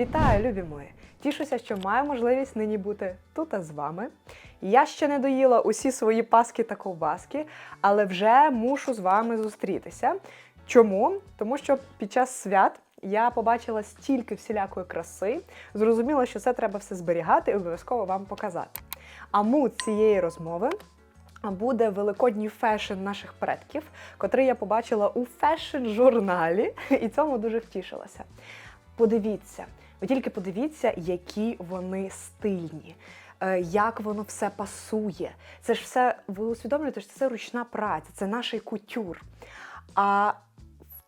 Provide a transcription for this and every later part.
Вітаю, любі мої! Тішуся, що маю можливість нині бути тут з вами. Я ще не доїла усі свої паски та ковбаски, але вже мушу з вами зустрітися. Чому? Тому що під час свят я побачила стільки всілякої краси, зрозуміла, що це треба все зберігати і обов'язково вам показати. А мут цієї розмови буде великодній фешн наших предків, котрий я побачила у фешн-журналі, і цьому дуже втішилася. Подивіться, ви тільки подивіться, які вони стильні. е, Як воно все пасує. Це ж все, ви усвідомлюєте, що це ручна праця, це наш кутюр. А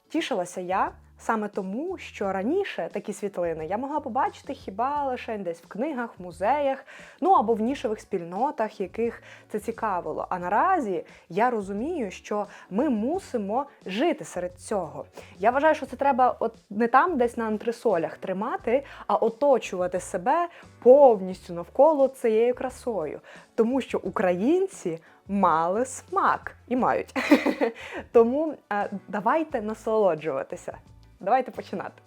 втішилася я саме тому, що раніше такі світлини я могла побачити хіба лише десь в книгах, музеях, ну або в нішевих спільнотах, яких це цікавило. А наразі я розумію, що ми мусимо жити серед цього. Я вважаю, що це треба от не там, десь на антресолях тримати, а оточувати себе повністю навколо цією красою. Тому що українці мали смак і мають. Тому е, давайте насолоджуватися. Давайте починати.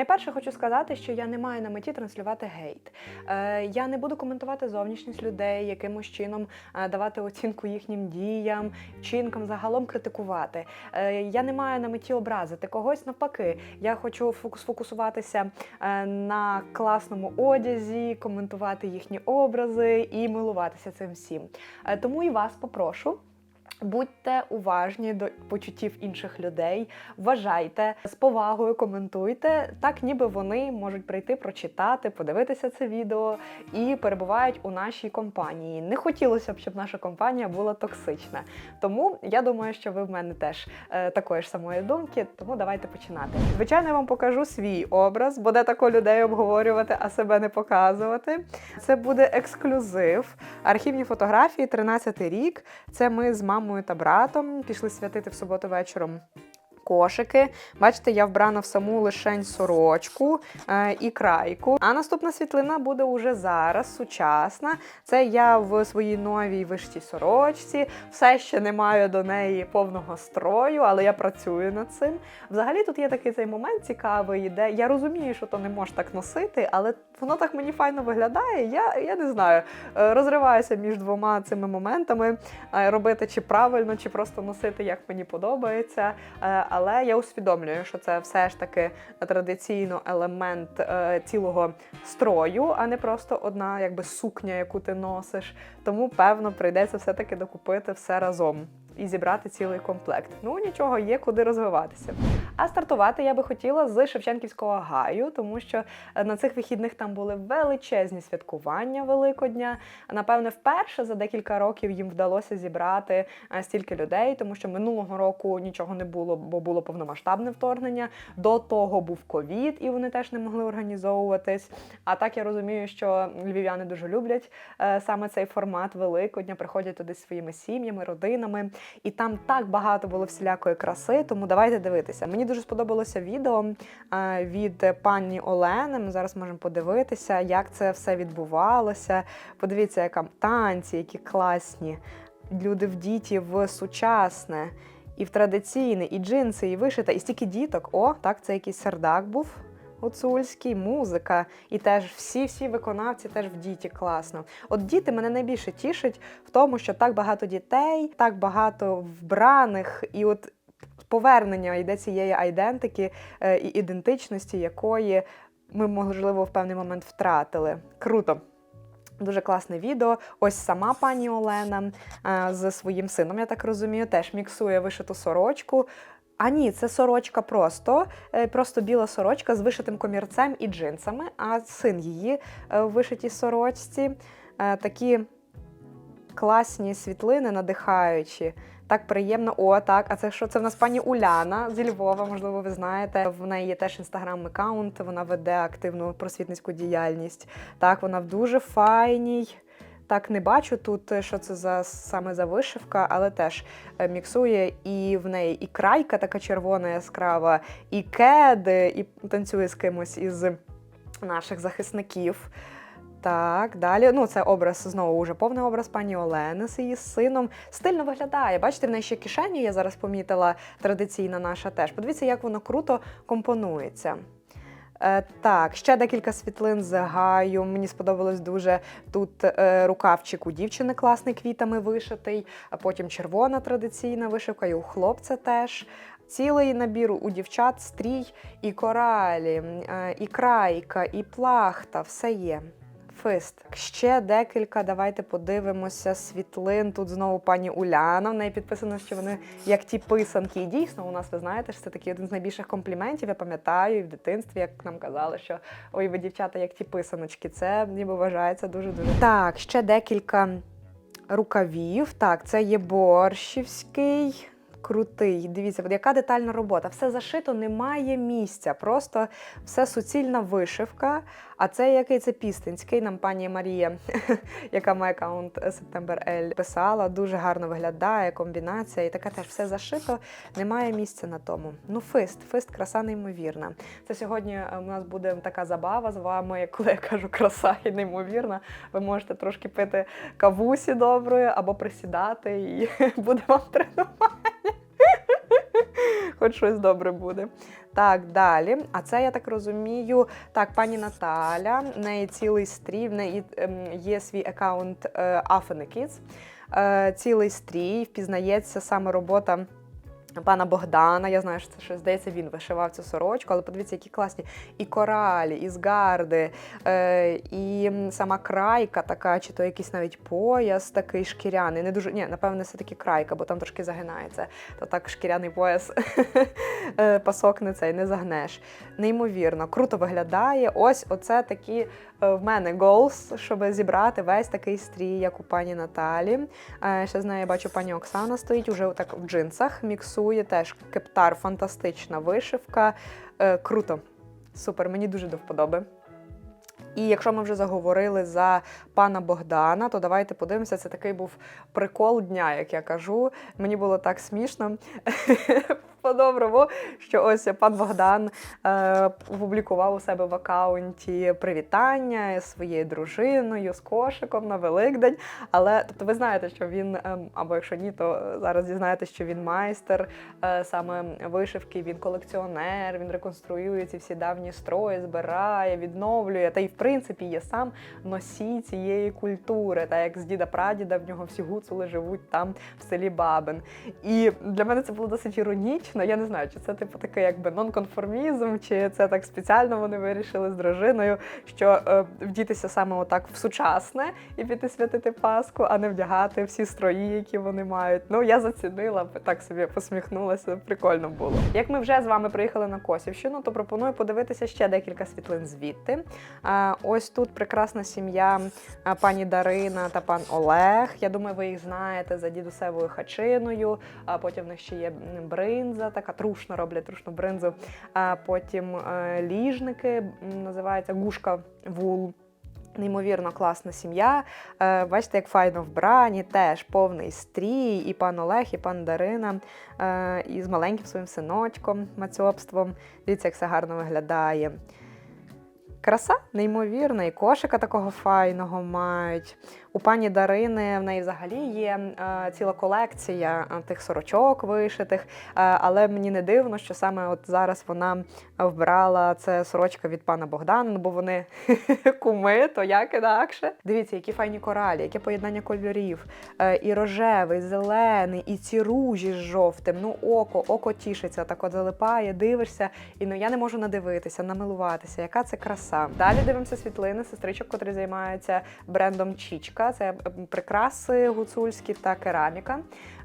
Найперше хочу сказати, що я не маю на меті транслювати гейт. Е, я не буду коментувати зовнішність людей, якимось чином е, давати оцінку їхнім діям, вчинкам, загалом критикувати. Е, я не маю на меті образити когось навпаки. Я хочу сфокусуватися на класному одязі, коментувати їхні образи і милуватися цим всім. Тому і вас попрошу. Будьте уважні до почуттів інших людей, вважайте з повагою, коментуйте, так ніби вони можуть прийти, прочитати, подивитися це відео і перебувають у нашій компанії. Не хотілося б, щоб наша компанія була токсична. Тому я думаю, що ви в мене теж е, такої ж самої думки. Тому давайте починати. Звичайно, я вам покажу свій образ, бо де тако людей обговорювати, а себе не показувати. Це буде ексклюзив. Архівні фотографії, 13 рік. Це ми з мамою та братом пішли святити в суботу вечором. Кошики. Бачите, я вбрана в саму лишень сорочку е, і крайку. А наступна світлина буде уже зараз, сучасна. Це я в своїй новій вишитій сорочці. Все ще не маю до неї повного строю, але я працюю над цим. Взагалі тут є такий цей момент цікавий, де я розумію, що то не можеш так носити, але воно так мені файно виглядає. Я, я не знаю, е, розриваюся між двома цими моментами, е, робити чи правильно, чи просто носити, як мені подобається. Але я усвідомлюю, що це все ж таки традиційно елемент е, цілого строю, а не просто одна якби сукня, яку ти носиш. Тому, певно, прийдеться все-таки докупити все разом. І зібрати цілий комплект. Ну нічого, є куди розвиватися. А стартувати я би хотіла з Шевченківського гаю, тому що е, на цих вихідних там були величезні святкування Великодня. Напевне, вперше за декілька років їм вдалося зібрати е, стільки людей, тому що минулого року нічого не було, бо було повномасштабне вторгнення. До того був ковід, і вони теж не могли організовуватись. А так я розумію, що львів'яни дуже люблять е, саме цей формат Великодня, приходять туди зі своїми сім'ями, родинами. І там так багато було всілякої краси, тому давайте дивитися. Мені дуже сподобалося відео е, від пані Олени. Ми зараз можемо подивитися, як це все відбувалося. Подивіться, яка танці, які класні. Люди вдіті в сучасне, і в традиційне, і джинси, і вишита, і стільки діток. О, так, це якийсь сердак був. Гуцульський, музика, і теж всі-всі виконавці теж в діті класно. От діти мене найбільше тішать в тому, що так багато дітей, так багато вбраних, і от повернення йде цієї айдентики е, і ідентичності, якої ми, можливо, в певний момент втратили. Круто! Дуже класне відео. Ось сама пані Олена е, з своїм сином, я так розумію, теж міксує вишиту сорочку. А ні, це сорочка просто, е, просто біла сорочка з вишитим комірцем і джинсами, а син її е, в вишитій сорочці. Е, Такі класні світлини, надихаючі. Так приємно. О, так. А це що? Це в нас пані Уляна зі Львова, можливо, ви знаєте. В неї є теж інстаграм-аккаунт, вона веде активну просвітницьку діяльність. Так, вона в дуже файній. Так, не бачу тут, що це за саме за вишивка, але теж е, міксує і в неї і крайка така червона яскрава, і кед, і танцює з кимось із наших захисників. Так, далі. Ну, це образ знову уже повний образ пані Олени з її сином. Стильно виглядає. Бачите, в неї ще кишені, я зараз помітила, традиційна наша теж. Подивіться, як воно круто компонується. Е, так, ще декілька світлин з гаю. Мені сподобалось дуже тут е, рукавчик у дівчини класний квітами вишитий, а потім червона традиційна вишивка, і у хлопця теж. Цілий набір у дівчат, стрій і коралі, е, і крайка, і плахта, все є. Фист. Ще декілька. Давайте подивимося світлин. Тут знову пані Уляна. В неї підписано, що вони як ті писанки. І дійсно, у нас ви знаєте, що це такий один з найбільших компліментів. Я пам'ятаю і в дитинстві, як нам казали, що ой, ви дівчата, як ті писаночки. Це ніби вважається дуже дуже. Так, ще декілька рукавів. Так, це є борщівський. Крутий, дивіться, от яка детальна робота. Все зашито, немає місця. Просто все суцільна вишивка. А це який це пістинський, нам пані Марія, яка має аккаунт Септембер Ель, писала. Дуже гарно виглядає комбінація. І таке теж все зашито, немає місця на тому. Ну, фист, фист, краса неймовірна. Це сьогодні е, у нас буде така забава з вами, коли я кажу краса і неймовірна. Ви можете трошки пити кавусі доброї або присідати, і буде вам тренування. Хоч щось добре буде. Так, далі. А це я так розумію. Так, пані Наталя, в неї цілий стрій, в неї ем, є свій аккаунт е, Afene Е, цілий стрій, впізнається саме робота. Пана Богдана, я знаю, що це щось здається, він вишивав цю сорочку, але подивіться, які класні і коралі, і згарди, е, і сама крайка така, чи то якийсь навіть пояс такий шкіряний. Не дуже, ні, напевне, все таки крайка, бо там трошки загинається. То так шкіряний пояс е, пасок не цей не загнеш. Неймовірно, круто виглядає. Ось оце такі е, в мене goals, щоб зібрати весь такий стрій, як у пані Наталі. Ще з нею я бачу, пані Оксана стоїть уже так в джинсах, міксує теж кептар, фантастична вишивка. Е, Круто. Супер, мені дуже до вподоби. І якщо ми вже заговорили за пана Богдана, то давайте подивимося. Це такий був прикол дня, як я кажу. Мені було так смішно. По-доброму, що ось пан Богдан е, опублікував у себе в аккаунті привітання з своєю дружиною, з кошиком на Великдень. Але тобто ви знаєте, що він, е, або якщо ні, то зараз дізнаєтесь, що він майстер е, саме вишивки, він колекціонер, він реконструює ці всі давні строї, збирає, відновлює. Та й в принципі є сам носій цієї культури, та як з діда прадіда в нього всі гуцули живуть там в селі Бабин. І для мене це було досить іронічно. Я не знаю, чи це типу такий якби нонконформізм, чи це так спеціально вони вирішили з дружиною, що е, вдітися саме отак в сучасне і піти святити Пасху, а не вдягати всі строї, які вони мають. Ну я зацінила, так собі посміхнулася. Прикольно було. Як ми вже з вами приїхали на Косівщину, то пропоную подивитися ще декілька світлин звідти. А, ось тут прекрасна сім'я пані Дарина та пан Олег. Я думаю, ви їх знаєте за дідусевою хачиною. А потім в них ще є бринза, така трушна роблять трушну бринзу. А потім е, ліжники, називається гушка вул. Неймовірно класна сім'я. Е, бачите, як файно вбрані, теж повний стрій, і пан Олег, і пан Дарина, е, і з маленьким своїм синочком, мацьобством. Дивіться, як все гарно виглядає. Краса неймовірна, і кошика такого файного мають. У пані Дарини в неї взагалі є е, ціла колекція е, тих сорочок вишитих, е, але мені не дивно, що саме от зараз вона вбрала це сорочка від пана Богдана, бо вони куми, то як інакше. Дивіться, які файні коралі, яке поєднання кольорів. Е, і рожевий, і зелений, і ці ружі з жовтим. Ну, око, око тішиться, так от залипає, дивишся, і ну я не можу надивитися, намилуватися. Яка це краса. Далі дивимося світлини сестричок, котрі займаються брендом Чічка. Це е, прикраси гуцульські та кераміка.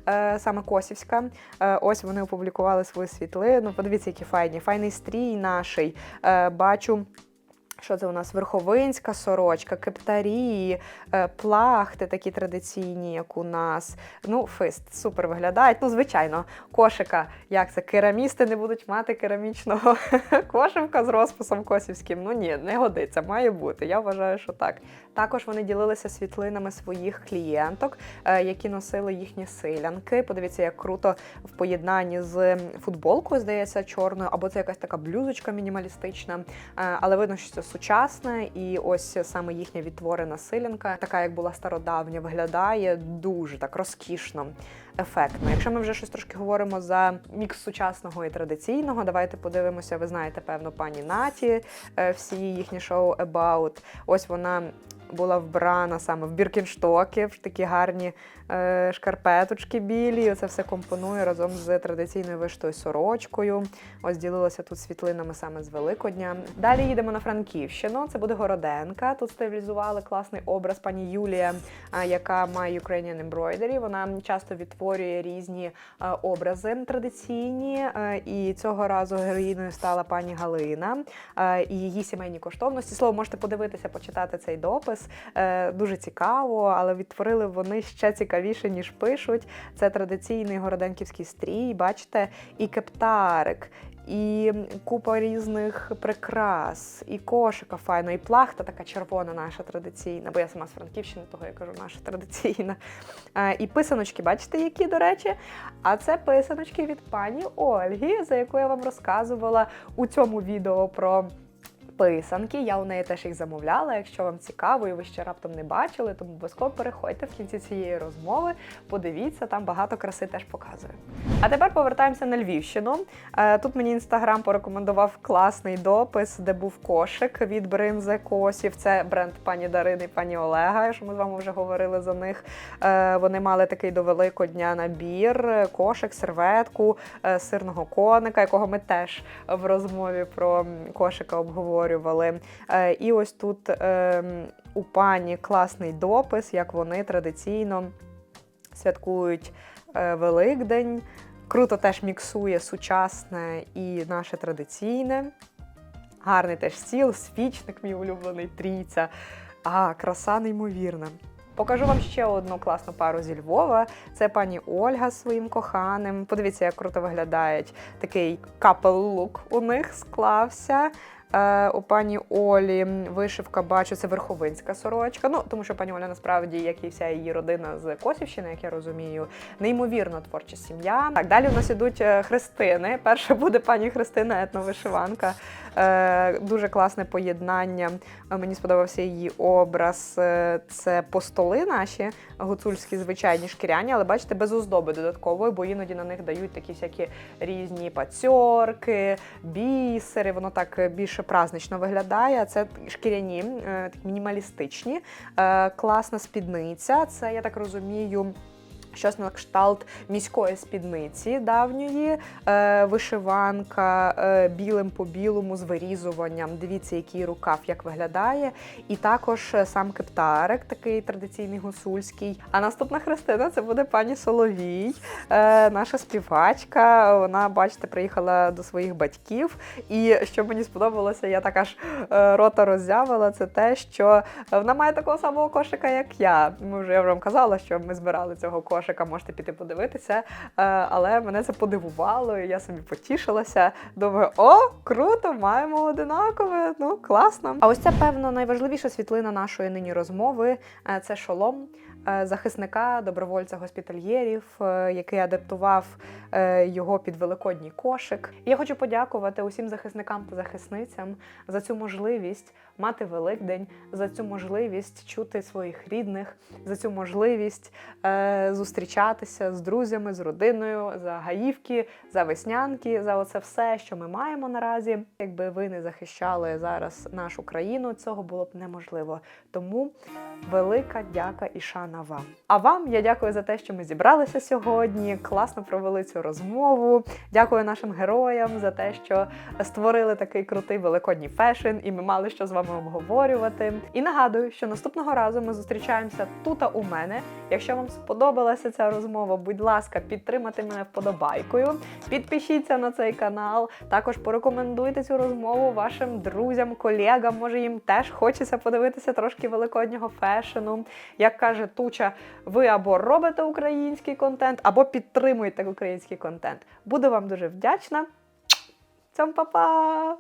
е, Саме Косівська. Е, Ось вони опублікували свою світлину. Подивіться, які файні. Файний стрій наший. Бачу. Що це у нас? Верховинська сорочка, кептарі, е, плахти такі традиційні, як у нас. Ну, фист, супер виглядають. Ну, звичайно, кошика, як це, керамісти не будуть мати керамічного кошивка з розписом косівським. Ну ні, не годиться, має бути. Я вважаю, що так. Також вони ділилися світлинами своїх клієнток, е, які носили їхні силянки. Подивіться, як круто в поєднанні з футболкою, здається, чорною, або це якась така блюзочка мінімалістична. Е, Але видно, що це сучасне, і ось саме їхня відтворена силянка, така як була стародавня, виглядає дуже так розкішно. Ефектно. Якщо ми вже щось трошки говоримо за мікс сучасного і традиційного, давайте подивимося. Ви знаєте, певно, пані Наті, е, всі їхні шоу About. Ось вона була вбрана саме в біркінштоки, в такі гарні е, шкарпеточки білі. Це все компонує разом з традиційною виштою сорочкою. Ось ділилася тут світлинами саме з Великодня. Далі їдемо на Франківщину. Це буде Городенка. Тут стилізували класний образ пані Юлія, е, яка має Ukrainian Embroidery. Вона часто відтворює різні е, образи традиційні. е, І цього разу героїною стала пані Галина і її сімейні коштовності. Слово можете подивитися, почитати цей допис. Е, Дуже цікаво, але відтворили вони ще цікавіше, ніж пишуть. Це традиційний городенківський стрій. Бачите, і кептарик. І купа різних прикрас, і кошика файно, і плахта така червона, наша традиційна, бо я сама з Франківщини, того я кажу, наша традиційна. Е, І писаночки, бачите, які, до речі? А це писаночки від пані Ольги, за яку я вам розказувала у цьому відео про. Писанки, я у неї теж їх замовляла. Якщо вам цікаво і ви ще раптом не бачили, тому обов'язково переходьте в кінці цієї розмови. Подивіться, там багато краси теж показує. А тепер повертаємося на Львівщину. Е, Тут мені інстаграм порекомендував класний допис, де був кошик від бринзе косів. Це бренд пані Дарини і пані Олега. Що ми з вами вже говорили за них. Е, Вони мали такий до Великодня набір, е, кошик, серветку, сирного коника, якого ми теж в розмові про кошика обговорювали. Е, І ось тут е, у пані класний допис, як вони традиційно святкують е, Великдень. Круто теж міксує сучасне і наше традиційне. Гарний теж стіл, свічник мій улюблений трійця. А, краса неймовірна. Покажу вам ще одну класну пару зі Львова. Це пані Ольга з своїм коханим. Подивіться, як круто виглядають. Такий капел-лук у них склався. Е, у пані Олі вишивка, бачу, це верховинська сорочка. Ну, тому що пані Оля насправді, як і вся її родина з Косівщини, як я розумію, неймовірно творча сім'я. Так, далі у нас ідуть е, хрестини. Перша буде пані Христина, етновишиванка. Е, дуже класне поєднання. Мені сподобався її образ. Це постоли наші гуцульські, звичайні шкіряні, але бачите, без оздоби додаткової, бо іноді на них дають такі всякі різні пацьорки, бісери. Воно так більше празднично виглядає. Це шкіряні, е, мінімалістичні. Е, Класна спідниця. Це, я так розумію. Щось на кшталт міської спідниці давньої, е, вишиванка е, білим по білому з вирізуванням. Дивіться, який рукав як виглядає. І також е, сам кептарик, такий традиційний гусульський. А наступна хрестина це буде пані Соловій, е, наша співачка. Вона, бачите, приїхала до своїх батьків. І що мені сподобалося, я так аж е, рота роззявила, це те, що вона має такого самого кошика, як я. Ми вже я вам казала, що ми збирали цього кошика, можете піти подивитися. Е, Але мене це подивувало, і я собі потішилася. Думаю, о, круто, маємо одинакове, ну класно. А ось це, певно, найважливіша світлина нашої нині розмови Е, це шолом захисника, добровольця госпітальєрів, е, який адаптував е, його під великодній кошик. Я хочу подякувати усім захисникам та захисницям за цю можливість мати Великдень, за цю можливість чути своїх рідних, за цю можливість е, зустрічатися з друзями, з родиною, за гаївки, за веснянки, за оце все, що ми маємо наразі. Якби ви не захищали зараз нашу країну, цього було б неможливо. Тому велика дяка і шана вам. А вам я дякую за те, що ми зібралися сьогодні. Класно провели цю розмову. Дякую нашим героям за те, що створили такий крутий великодній фешн, і ми мали що з вами обговорювати. І нагадую, що наступного разу ми зустрічаємося тут у мене. Якщо вам сподобалася ця розмова, будь ласка, підтримайте мене вподобайкою. Підпишіться на цей канал. Також порекомендуйте цю розмову вашим друзям, колегам. Може, їм теж хочеться подивитися трошки великоднього фешену. Як каже Туча, ви або робите український контент, або підтримуєте український контент. Буду вам дуже вдячна. Цьом па-па!